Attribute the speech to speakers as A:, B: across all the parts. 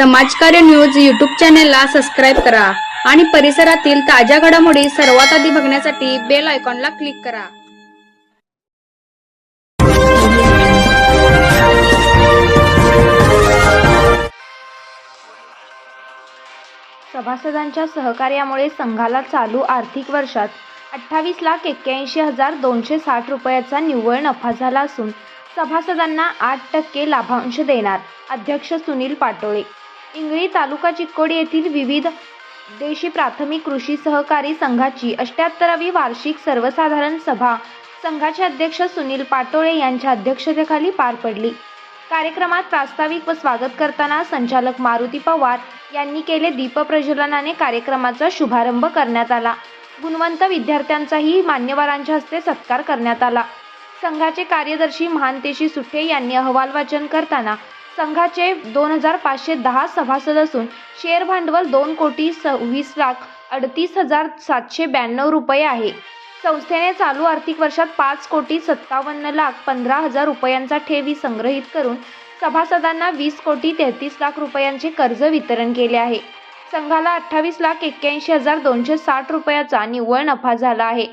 A: समाजकार्य news YouTube चॅनेलला subscribe करा आणि परिसरातील ताज्या घडामोडी सर्वात आधी बघण्यासाठी बेल आयकॉनला क्लिक करा.
B: सभासदांच्या सहकार्यामुळे संघाला चालू आर्थिक वर्षात अठ्ठावीस लाख एक्क्याऐंशी हजार दोनशे साठ रुपयाचा निव्वळ नफा झाला असून सभासदांना आठ टक्के लाभांश देणार अध्यक्ष सुनील पाटोळे. इंगळी तालुका चिक्कोडी येथील विविध देशी प्राथमिक कृषी सहकारी संघाची अष्ट्याहत्तरावी वार्षिक सर्वसाधारण सभा संघाचे अध्यक्ष सुनील पाटोळे यांच्या अध्यक्षतेखाली पार पडली. कार्यक्रमात प्रास्ताविक व स्वागत करताना संचालक मारुती पवार यांनी केले दीपप्रज्वलनाने कार्यक्रमाचा शुभारंभ करण्यात आला. गुणवंत विद्यार्थ्यांचाही मान्यवरांच्या हस्ते सत्कार करण्यात आला. संघाचे कार्यदर्शी महांतेशी सुठे यांनी अहवाल वाचन करताना संघाचे दोन हजार पाचशे दहा सभासद असून शेअर भांडवल दोन कोटी सव्वीस लाख अडतीस हजार सातशे ब्याण्णव रुपये आहे. संस्थेने चालू आर्थिक वर्षात पाच कोटी सत्तावन्न लाख पंधरा हजार रुपयांचा ठेवी संग्रहित करून सभासदांना वीस कोटी तेहतीस लाख रुपयांचे कर्ज वितरण केले आहे. संघाला अठ्ठावीस लाख एक्क्याऐंशी हजार दोनशे साठ रुपयाचा निव्वळ नफा झाला आहे.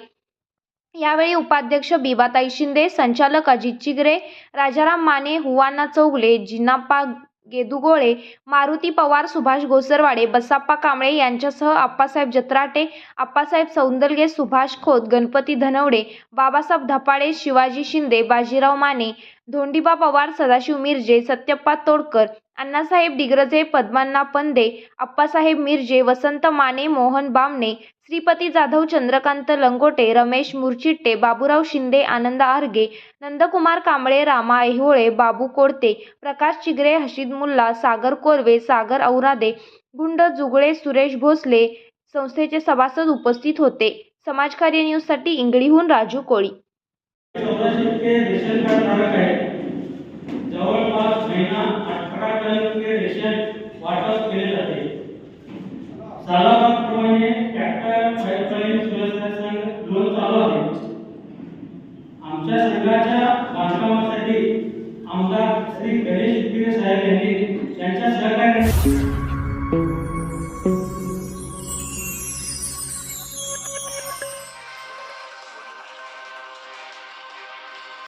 B: यावेळी उपाध्यक्ष बिबाताई शिंदे संचालक अजित चिगरे राजाराम माने हुवाना चौगले जिनाप्पा गेदुगोळे मारुती पवार सुभाष गोसरवाडे बसाप्पा कांबळे यांच्यासह आप्पासाहेब जत्राटे आप्पासाहेब सौंदलगे सुभाष खोत गणपती धनवडे बाबासाहेब धपाडे शिवाजी शिंदे बाजीराव माने धोंडीबा पवार सदाशिव मिरजे सत्यप्पा तोडकर अण्णासाहेब डिग्रजे पद्मांना पंदे आप्पासाहेब मिरजे वसंत माने मोहन बामणे श्रीपती जाधव चंद्रकांत लंगोटे रमेश मुरचिट्टे बाबूराव शिंदे आनंद आर्गे नंदकुमार कांबळे रामा ऐहोळे बाबू कोडते प्रकाश चिगरे हशीद मुल्ला सागर कोरवे सागर औरादे गुंड जुगळे सुरेश भोसले संस्थेचे सभासद उपस्थित होते. समाजकार्य न्यूजसाठी इंगळीहून राजू कोळी.
C: जवळपास महिना अठरा टन रेशन वाटप केले संघाच्या बांधकामासाठी आमदार श्री गणेश साहेब यांनी त्यांच्या सहकार्य